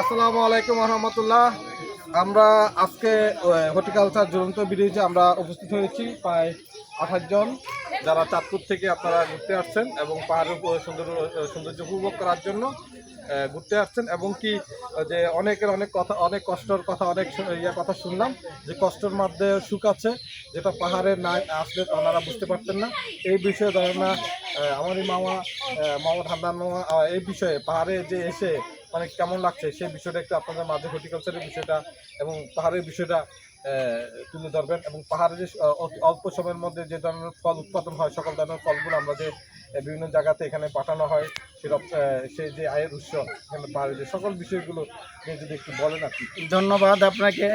আসসালামু আলাইকুম রহমতুল্লাহ আমরা আজকে হর্টিকালচার জ্বলন্ত ব্রিজে আমরা উপস্থিত হয়েছি প্রায় আঠাশ জন যারা চাঁদপুর থেকে আপনারা ঘুরতে আসছেন এবং পাহাড়ের উপর সুন্দর সৌন্দর্য উপভোগ করার জন্য ঘুরতে আসছেন এবং কি যে অনেকের অনেক কথা অনেক কষ্টর কথা অনেক ইয়া কথা শুনলাম যে কষ্টের মধ্যে সুখ আছে যেটা পাহাড়ে না আসলে ওনারা বুঝতে পারতেন না। এই বিষয়ে ধরেন আহ, আমারই মামা আহ, মোহাম্মদ মামা এই বিষয়ে পাহাড়ে যে এসে মানে কেমন লাগছে সেই বিষয়টা একটু আপনাদের মাঝে হর্টিকালচারের বিষয়টা এবং পাহাড়ের বিষয়টা তুলে ধরবেন এবং পাহাড়ে যে অল্প- সময়ের মধ্যে যে ধরনের ফল উৎপাদন হয় সকল ধরনের ফলগুলো আমরা যে বিভিন্ন জায়গাতে এখানে পাঠানো হয় সে রপ- সেই যে আয়ের উৎস এখানে পাহাড়ে যে সকল বিষয়গুলো নিয়ে যদি একটু বলেন কি। ধন্যবাদ আপনাকে।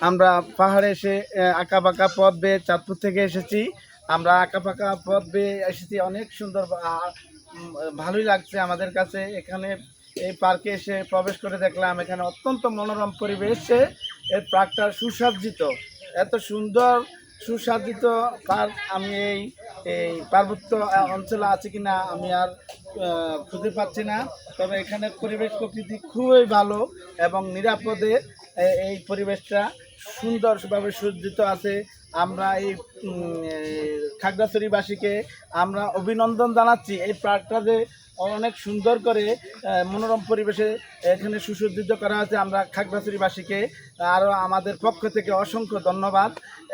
আমরা পাহাড়ে এসে আঁকা বাঁকা পথ বেয়ে চাঁদপুর থেকে এসেছি। আমরা আঁকা পাকা পথ বেয়ে এসেছি, অনেক সুন্দর ভালোই লাগছে আমাদের কাছে। এখানে এই পার্কে এসে প্রবেশ করে দেখলাম, এখানে অত্যন্ত মনোরম পরিবেশে এই পার্কটা সুসজ্জিত। এত সুন্দর সুসজ্জিত পার্ক আমি এই এই পার্বত্য অঞ্চলে আছে কিনা আমি আর খুঁজে পাচ্ছি না। তবে এখানে পরিবেশ প্রকৃতি খুবই ভালো এবং নিরাপদে এই পরিবেশটা সুন্দরভাবে সজ্জিত আছে। আমরা এই খাগড়াছড়িবাসীকে আমরা অভিনন্দন জানাচ্ছি। এই পার্কটা যে অনেক সুন্দর করে মনোরম পরিবেশে এখানে সুসজ্জিত করা হয়েছে। আমরা খাগড়াছড়িবাসীকে আরও আমাদের পক্ষ থেকে অসংখ্য ধন্যবাদ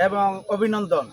এবং অভিনন্দন।